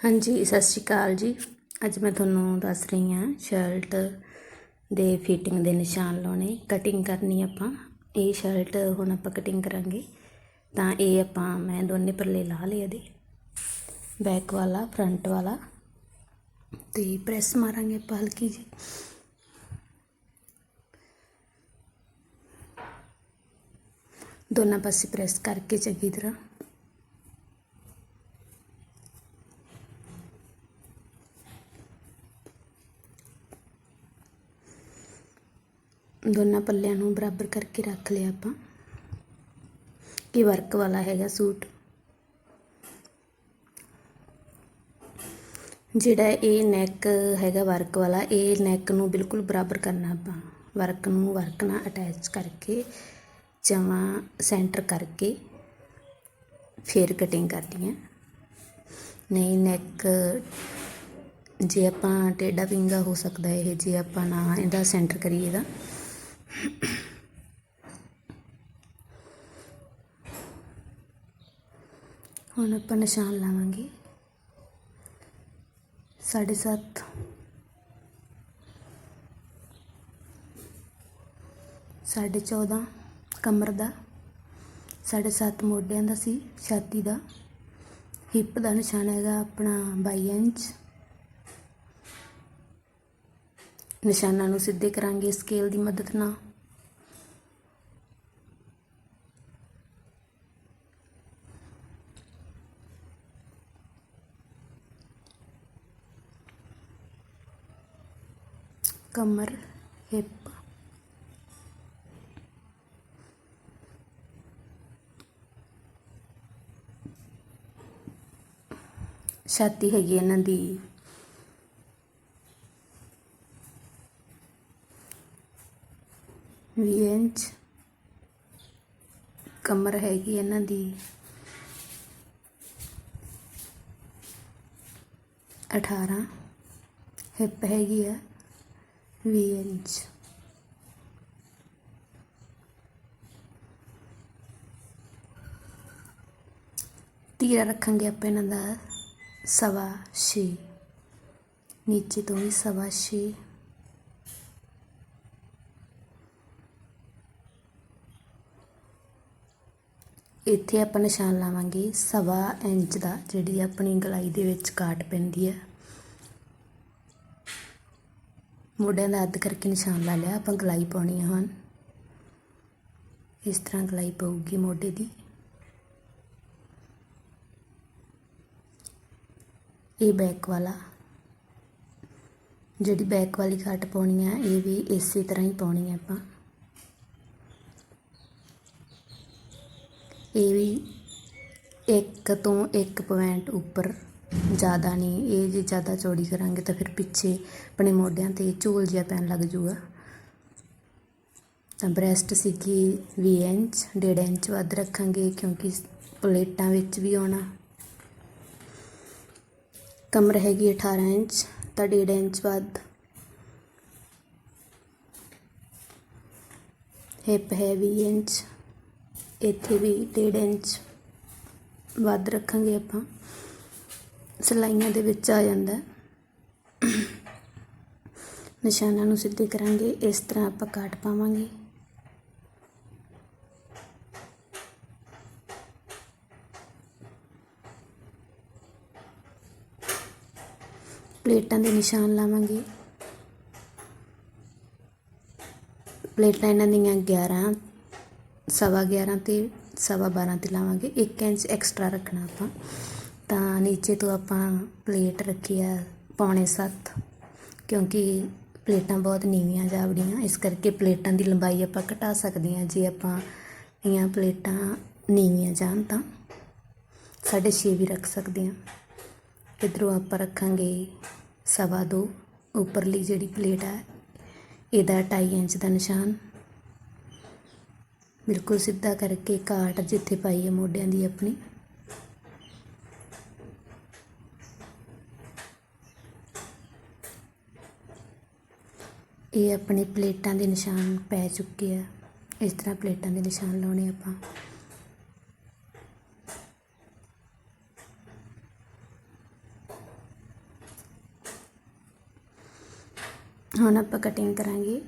ਹਾਂਜੀ, ਸਤਿ ਸ਼੍ਰੀ ਅਕਾਲ ਜੀ। ਅੱਜ ਮੈਂ ਤੁਹਾਨੂੰ ਦੱਸ ਰਹੀ ਹਾਂ ਸ਼ਰਟ ਦੇ ਫਿਟਿੰਗ ਦੇ ਨਿਸ਼ਾਨ ਲਾਉਣੇ ਕਟਿੰਗ ਕਰਨੀ ਆਪਾਂ। ਇਹ ਸ਼ਰਟ ਹੁਣ ਆਪਾਂ ਕਟਿੰਗ ਕਰਾਂਗੇ। ਤਾਂ ਇਹ ਆਪਾਂ ਮੈਂ ਦੋਨੇ ਪੱਲੇ ਲਾ ਲਏ ਇਹਦੇ। ਬੈਕ ਵਾਲਾ ਫਰੰਟ ਵਾਲਾ। ਤੇ ਪ੍ਰੈਸ ਮਾਰਾਂਗੇ ਆਪਾਂ ਹਲਕੀ ਜੀ ਦੋਨਾਂ ਪਾਸੇ ਪ੍ਰੈਸ ਕਰਕੇ ਚੰਗੀ ਤਰ੍ਹਾਂ। ਦੋਨਾਂ ਪੱਲਿਆਂ ਨੂੰ ਬਰਾਬਰ ਕਰਕੇ ਰੱਖ ਲਿਆ ਆਪਾਂ। ਕਿ ਵਰਕ ਵਾਲਾ ਹੈਗਾ ਸੂਟ। ਜਿਹੜਾ ਇਹ ਨੈਕ ਹੈਗਾ ਵਰਕ ਵਾਲਾ, ਇਹ ਨੈਕ ਨੂੰ ਬਿਲਕੁਲ ਬਰਾਬਰ ਕਰਨਾ ਆਪਾਂ। ਵਰਕ ਨੂੰ ਵਰਕ ਨਾਲ ਅਟੈਚ ਕਰਕੇ ਜਮਾਂ ਸੈਂਟਰ ਕਰਕੇ ਫਿਰ ਕਟਿੰਗ ਕਰਨੀ ਹੈ। ਨਹੀਂ ਨੈਕ ਜੇ ਆਪਾਂ ਟੇਡਾ ਵਿੰਗਾ ਹੋ ਸਕਦਾ ਇਹ, ਜੇ ਆਪਾਂ ਨਾ ਇਹਦਾ ਸੈਂਟਰ ਕਰੀਏ ਇਹਦਾ। ਹੁਣ ਆਪਾਂ ਨਿਸ਼ਾਨ ਲਾਵਾਂਗੇ। ਸਾਢੇ ਸੱਤ। ਸਾਢੇ 14 ਕਮਰ ਦਾ। ਸਾਢੇ ਸੱਤ ਮੋਢਿਆਂ ਦਾ ਸੀ, ਛਾਤੀ ਦਾ। ਹਿੱਪ ਦਾ ਨਿਸ਼ਾਨ ਹੈਗਾ ਆਪਣਾ 22 ਇੰਚ। ਨਿਸ਼ਾਨਾਂ ਨੂੰ ਸਿੱਧੇ ਕਰਾਂਗੇ ਸਕੇਲ ਦੀ ਮਦਦ ਨਾਲ। ਕਮਰ, ਹਿੱਪ। ਛਾਤੀ ਹੈਗੀ ਇਹਨਾਂ ਦੀ। ਵੀਹ ਇੰਚ। ਕਮਰ ਹੈਗੀ ਇਹਨਾਂ ਦੀ। ਅਠਾਰਾਂ। ਹਿੱਪ ਹੈਗੀ ਆ। ਵੀਹ ਇੰਚ ਤੀਰਾ ਰੱਖਾਂਗੇ ਆਪਾਂ ਇਹਨਾਂ ਦਾ ਸਵਾ ਛੇ ਨੀਚੇ ਤੋਂ ਵੀ ਸਵਾ ਛੇ ਇੱਥੇ ਆਪਾਂ ਨਿਸ਼ਾਨ ਲਾਵਾਂਗੇ ਸਵਾ ਇੰਚ ਦਾ, ਜਿਹੜੀ ਆਪਣੀ ਗਲਾਈ ਦੇ ਵਿੱਚ ਕਾਟ ਪੈਂਦੀ ਹੈ। ਮੋਢਿਆਂ ਦਾ ਅੱਧ ਕਰਕੇ ਨਿਸ਼ਾਨ ਲਾ ਲਿਆ, ਆਪਾਂ ਗਲਾਈ ਪਾਉਣੀ ਹੈ ਹੁਣ। ਇਸ ਤਰ੍ਹਾਂ ਗਲਾਈ ਪਊਗੀ ਮੋਢੇ ਦੀ। ਇਹ ਬੈਕ ਵਾਲਾ, ਜਿਹੜੀ ਬੈਕ ਵਾਲੀ ਕਾਟ ਪਾਉਣੀ ਹੈ ਇਹ ਵੀ ਇਸੇ ਤਰ੍ਹਾਂ ਹੀ ਪਾਉਣੀ ਹੈ ਆਪਾਂ। ਇਹ ਵੀ ਇੱਕ ਤੋਂ ਇੱਕ ਪੁਆਇੰਟ ਉੱਪਰ ਜ਼ਿਆਦਾ ਨਹੀਂ ਇਹ ਜੇ ਜ਼ਿਆਦਾ ਚੌੜੀ ਕਰਾਂਗੇ ਤਾਂ ਫਿਰ ਪਿੱਛੇ ਆਪਣੇ ਮੋਢਿਆਂ ਤੇ ਝੂਲ ਜਿਹਾ ਪੈਣ ਲੱਗ ਜੂਗਾ। ਤਾਂ ਬ੍ਰੈਸਟ ਸੀਗੀ 20 ਇੰਚ, ਡੇਢ ਇੰਚ ਵੱਧ ਰੱਖਾਂਗੇ ਕਿਉਂਕਿ ਪਲੇਟਾਂ ਵਿੱਚ ਵੀ ਆਉਣਾ। ਕਮਰ ਹੈਗੀ 18 ਇੰਚ, ਤਾਂ ਡੇਢ ਇੰਚ ਵੱਧ। ਹਿੱਪ ਹੈ 20 ਇੰਚ, ਇੱਥੇ ਵੀ ਡੇਢ ਇੰਚ ਵੱਧ ਰੱਖਾਂਗੇ ਆਪਾਂ। ਸਿਲਾਈਆਂ ਦੇ ਵਿੱਚ ਆ ਜਾਂਦਾ ਨਿਸ਼ਾਨਾਂ ਨੂੰ ਸਿੱਧੇ ਕਰਾਂਗੇ, ਇਸ ਤਰ੍ਹਾਂ ਆਪਾਂ ਕਾਟ ਪਾਵਾਂਗੇ। ਪਲੇਟਾਂ ਦੇ ਨਿਸ਼ਾਨ ਲਾਵਾਂਗੇ। ਪਲੇਟਾਂ ਇਹਨਾਂ ਦੀਆਂ 11 ਸਵਾ 11 ਤੇ ਸਵਾ 12 ਤੇ ਲਾਵਾਂਗੇ। 1 ਇੰਚ ਐਕਸਟਰਾ ਰੱਖਣਾ ਆਪਾਂ। ਤਾਂ ਨੀਚੇ ਤੋਂ ਆਪਾਂ ਪਲੇਟ ਰੱਖੀ ਆ ਪੌਣੇ ਸੱਤ, ਕਿਉਂਕਿ ਪਲੇਟਾਂ ਬਹੁਤ ਨੀਵੀਆਂ ਜਾਵੜੀਆਂ ਇਸ ਕਰਕੇ ਪਲੇਟਾਂ ਦੀ ਲੰਬਾਈ ਆਪਾਂ ਘਟਾ ਸਕਦੇ ਹਾਂ, ਜੇ ਆਪਾਂ ਦੀਆਂ ਪਲੇਟਾਂ ਨੀਵੀਆਂ ਜਾਣ ਤਾਂ। ਸਾਢੇ 6 ਵੀ ਰੱਖ ਸਕਦੇ ਹਾਂ। ਇਧਰੋਂ ਆਪਾਂ ਰੱਖਾਂਗੇ ਸਵਾ ਦੋ, ਉੱਪਰਲੀ ਜਿਹੜੀ ਪਲੇਟ ਹੈ ਇਹਦਾ 2.5 ਇੰਚ ਦਾ ਨਿਸ਼ਾਨ। ਬਿਲਕੁਲ ਸਿੱਧਾ ਕਰਕੇ ਕਾਟ ਜਿੱਥੇ ਪਾਈ ਹੈ ਮੋਢਿਆਂ ਦੀ ਆਪਣੀ। ਇਹ ਆਪਣੇ ਪਲੇਟਾਂ ਦੇ ਨਿਸ਼ਾਨ ਪੈ ਚੁੱਕੇ ਆ। ਇਸ ਤਰ੍ਹਾਂ ਪਲੇਟਾਂ ਦੇ ਨਿਸ਼ਾਨ ਲਾਉਣੇ ਆਪਾਂ। ਹੁਣ ਆਪਾਂ ਕਟਿੰਗ ਕਰਾਂਗੇ।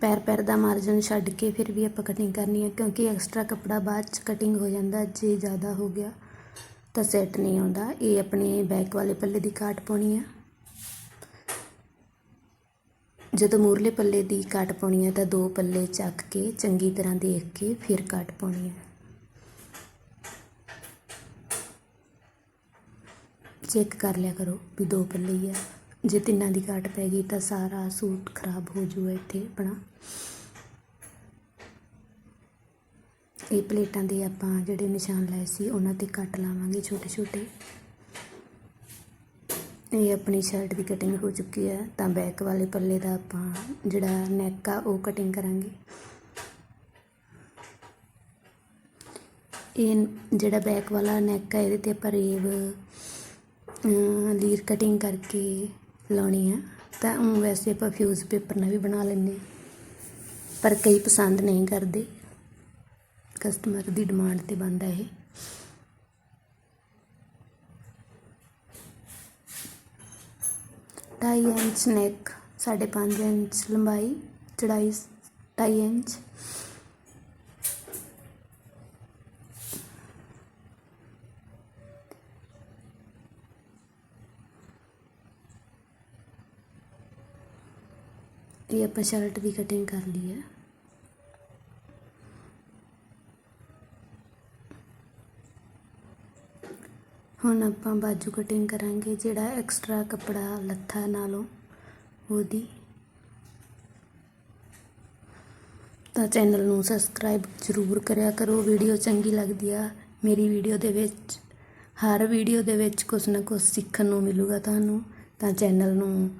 ਪੈਰ ਪੈਰ ਦਾ ਮਾਰਜਨ ਛੱਡ ਕੇ ਫਿਰ ਵੀ ਆਪਾਂ ਕਟਿੰਗ ਕਰਨੀ ਹੈ ਕਿਉਂਕਿ ਐਕਸਟਰਾ ਕੱਪੜਾ ਬਾਅਦ ਚ ਕਟਿੰਗ ਹੋ ਜਾਂਦਾ, ਜੇ ਜ਼ਿਆਦਾ ਹੋ ਗਿਆ ਤਾਂ ਸੈੱਟ ਨਹੀਂ ਆਉਂਦਾ। ਇਹ ਆਪਣੇ ਬੈਕ ਵਾਲੇ ਪੱਲੇ ਦੀ ਕਾਟ ਪਾਉਣੀ ਆ। ਜਦੋਂ ਮੂਰਲੇ ਪੱਲੇ ਦੀ ਕਾਟ ਪਾਉਣੀ ਹੈ ਤਾਂ ਦੋ ਪੱਲੇ ਚੱਕ ਕੇ ਚੰਗੀ ਤਰ੍ਹਾਂ ਦੇਖ ਕੇ ਫਿਰ ਕਾਟ ਪਾਉਣੀ ਹੈ ਚੈੱਕ ਕਰ ਲਿਆ ਕਰੋ ਵੀ ਦੋ ਪੱਲੇ ਹੀ ਆ। ਜੇ ਤਿੰਨਾਂ ਦੀ ਕਾਟ ਪੈ ਗਈ ਤਾਂ ਸਾਰਾ ਸੂਟ ਖਰਾਬ ਹੋ ਜੂਗਾ ਇੱਥੇ ਆਪਣਾ। ਇਹ ਪਲੇਟਾਂ ਦੇ ਆਪਾਂ ਜਿਹੜੇ ਨਿਸ਼ਾਨ ਲਾਏ ਸੀ, ਉਹਨਾਂ ਤੇ ਕੱਟ ਲਾਵਾਂਗੇ ਛੋਟੇ ਛੋਟੇ ਇਹ ਆਪਣੀ ਸ਼ਰਟ ਦੀ ਕਟਿੰਗ ਹੋ ਚੁੱਕੀ ਹੈ, ਤਾਂ ਬੈਕ ਵਾਲੇ ਪੱਲੇ ਦਾ ਆਪਾਂ ਜਿਹੜਾ ਨੈਕ ਆ, ਉਹ ਕਟਿੰਗ ਕਰਾਂਗੇ। ਇਹ ਜਿਹੜਾ ਬੈਕ ਵਾਲਾ ਨੈਕ ਆ, ਇਹਦੇ ਤੇ ਆਪਾਂ ਰੇਵ ਲੀਰ ਕਟਿੰਗ ਕਰਕੇ ਲਾਉਣੀ ਆ। ਤਾਂ ਊਂ ਵੈਸੇ ਆਪਾਂ ਫਿਊਜ਼ ਪੇਪਰ ਨਾਲ ਵੀ ਬਣਾ ਲੈਂਦੇ ਪਰ ਕਈ ਪਸੰਦ ਨਹੀਂ ਕਰਦੇ। ਕਸਟਮਰ ਦੀ ਡਿਮਾਂਡ ਤੇ ਬਣਦਾ ਇਹ। ਢਾਈ ਇੰਚ ਨੈਕ, ਸਾਢੇ ਪੰਜ ਇੰਚ ਲੰਬਾਈ, ਚੜਾਈ ਢਾਈ ਇੰਚ। ਇਹ ਆਪਾਂ ਸ਼ਰਟ ਦੀ ਕਟਿੰਗ ਕਰ ਲਈ ਹੈ। ਹੁਣ ਆਪਾਂ ਬਾਜੂ ਕਟਿੰਗ ਕਰਾਂਗੇ ਜਿਹੜਾ ਐਕਸਟਰਾ ਕੱਪੜਾ ਲੱਥਾ ਨਾਲੋਂ ਉਹਦੀ। ਤਾਂ ਚੈਨਲ ਨੂੰ ਸਬਸਕ੍ਰਾਈਬ ਜ਼ਰੂਰ ਕਰਿਆ ਕਰੋ ਵੀਡੀਓ ਚੰਗੀ ਲੱਗਦੀ ਆ, ਮੇਰੀ ਵੀਡੀਓ ਦੇ ਵਿੱਚ, ਹਰ ਵੀਡੀਓ ਦੇ ਵਿੱਚ ਕੁਝ ਨਾ ਕੁਝ ਸਿੱਖਣ ਨੂੰ ਮਿਲੂਗਾ ਤੁਹਾਨੂੰ। ਤਾਂ ਚੈਨਲ ਨੂੰ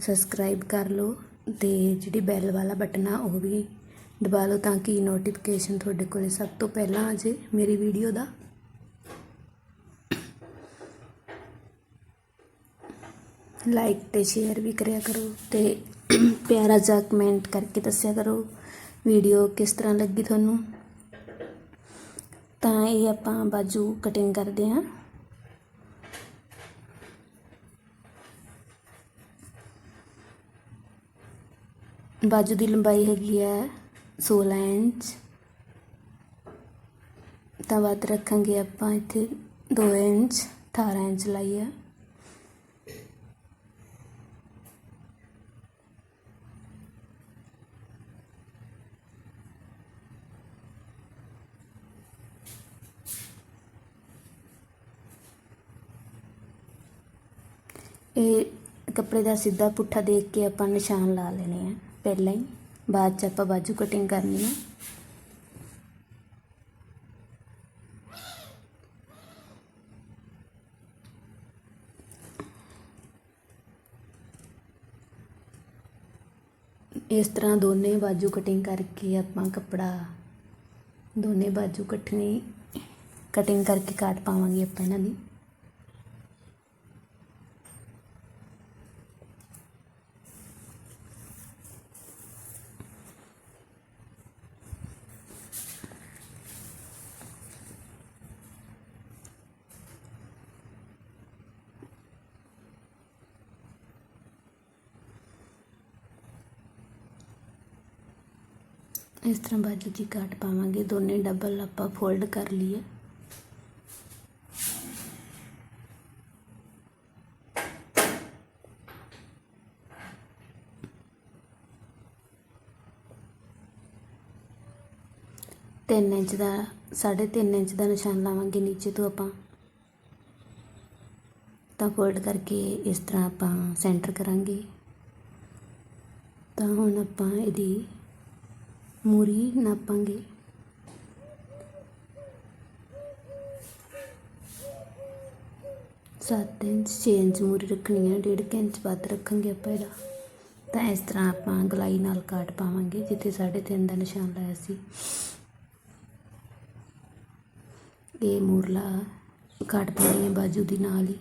ਸਬਸਕ੍ਰਾਈਬ ਕਰ ਲਓ ਤੇ ਜਿਹੜੀ ਬੈਲ ਵਾਲਾ ਬਟਨ ਆ, ਉਹ ਵੀ ਦਬਾ ਲਓ ਤਾਂ ਕਿ ਨੋਟੀਫਿਕੇਸ਼ਨ ਤੁਹਾਡੇ ਕੋਲੇ ਸਭ ਤੋਂ ਪਹਿਲਾਂ ਆ ਜੇ ਮੇਰੀ ਵੀਡੀਓ ਦਾ। ਲਾਈਕ ਤੇ ਸ਼ੇਅਰ ਵੀ ਕਰਿਆ ਕਰੋ ਤੇ ਪਿਆਰਾ ਜਿਹਾ ਕਮੈਂਟ ਕਰਕੇ ਦੱਸਿਆ ਕਰੋ ਵੀਡੀਓ ਕਿਸ ਤਰ੍ਹਾਂ ਲੱਗੀ ਤੁਹਾਨੂੰ। ਤਾਂ ਇਹ ਆਪਾਂ ਬਾਜੂ ਕਟਿੰਗ ਕਰਦੇ ਹਾਂ। ਬਾਜੂ ਦੀ ਲੰਬਾਈ ਹੈਗੀ ਹੈ 16 ਇੰਚ। ਤਾਂ ਵੱਧ ਰੱਖਾਂਗੇ ਆਪਾਂ ਇੱਥੇ 2 ਇੰਚ 18 ਇੰਚ ਲਾਈ ਇਹ ਕੱਪੜੇ ਦਾ ਸਿੱਧਾ ਪੁੱਠਾ ਦੇਖ ਕੇ ਆਪਾਂ ਨਿਸ਼ਾਨ ਲਾ ਲੈਣੇ ਆ। ਪਹਿਲਾਂ ਹੀ, ਬਾਅਦ ਚ ਆਪਾਂ ਬਾਜੂ ਕਟਿੰਗ ਕਰਨੀ ਆ। ਇਸ ਤਰ੍ਹਾਂ ਦੋਨੇ ਬਾਜੂ ਕਟਿੰਗ ਕਰਕੇ ਆਪਾਂ ਕੱਪੜਾ, ਦੋਨੇ ਬਾਜੂ ਇਕੱਠੀ ਕਟਿੰਗ ਕਰਕੇ ਕਾਟ ਪਾਵਾਂਗੇ ਆਪਾਂ ਇਹਨਾਂ ਦੀ। ਇਸ ਤਰ੍ਹਾਂ ਬਾਜੂ ਦੀ ਕਾਟ ਪਾਵਾਂਗੇ, ਦੋਨੇ ਡਬਲ ਆਪਾਂ ਫੋਲਡ ਕਰ ਲਈਏ। ਤਿੰਨ ਇੰਚ ਦਾ, ਸਾਢੇ ਤਿੰਨ ਇੰਚ ਦਾ ਨਿਸ਼ਾਨ ਲਾਵਾਂਗੇ ਨੀਚੇ ਤੋਂ ਆਪਾਂ। ਤਾਂ ਫੋਲਡ ਕਰਕੇ ਇਸ ਤਰ੍ਹਾਂ ਆਪਾਂ ਸੈਂਟਰ ਕਰਾਂਗੇ। ਤਾਂ ਹੁਣ ਆਪਾਂ ਇਹਦੀ ਮੂਰੀ ਨਾਪਾਂਗੇ। ਸੱਤ ਇੰਚ ਛੇ ਇੰਚ ਮੂਰੀ ਰੱਖਣੀ ਹੈ ਡੇਢ ਕੁ ਇੰਚ ਵੱਧ ਰੱਖਾਂਗੇ ਆਪਾਂ ਇਹਦਾ। ਤਾਂ ਇਸ ਤਰ੍ਹਾਂ ਆਪਾਂ ਗਲਾਈ ਨਾਲ ਕਾਟ ਪਾਵਾਂਗੇ, ਜਿੱਥੇ ਸਾਢੇ ਤਿੰਨ ਦਾ ਨਿਸ਼ਾਨ ਲਾਇਆ ਸੀ। ਇਹ ਮੂਰਲਾ ਕਾਟ ਪਾਉਣੀ ਹੈ ਬਾਜੂ ਦੀ ਨਾਲ ਹੀ।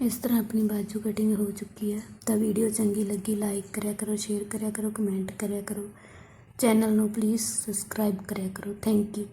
ਇਸ ਤਰ੍ਹਾਂ ਆਪਣੀ ਬਾਜੂ ਕਟਿੰਗ ਹੋ ਚੁੱਕੀ ਹੈ। ਤਾਂ ਵੀਡੀਓ ਚੰਗੀ ਲੱਗੀ ਲਾਈਕ ਕਰਿਆ ਕਰੋ ਸ਼ੇਅਰ ਕਰਿਆ ਕਰੋ ਕਮੈਂਟ ਕਰਿਆ ਕਰੋ। ਚੈਨਲ ਨੂੰ ਪਲੀਜ਼ ਸਬਸਕ੍ਰਾਈਬ ਕਰਿਆ ਕਰੋ। Thank you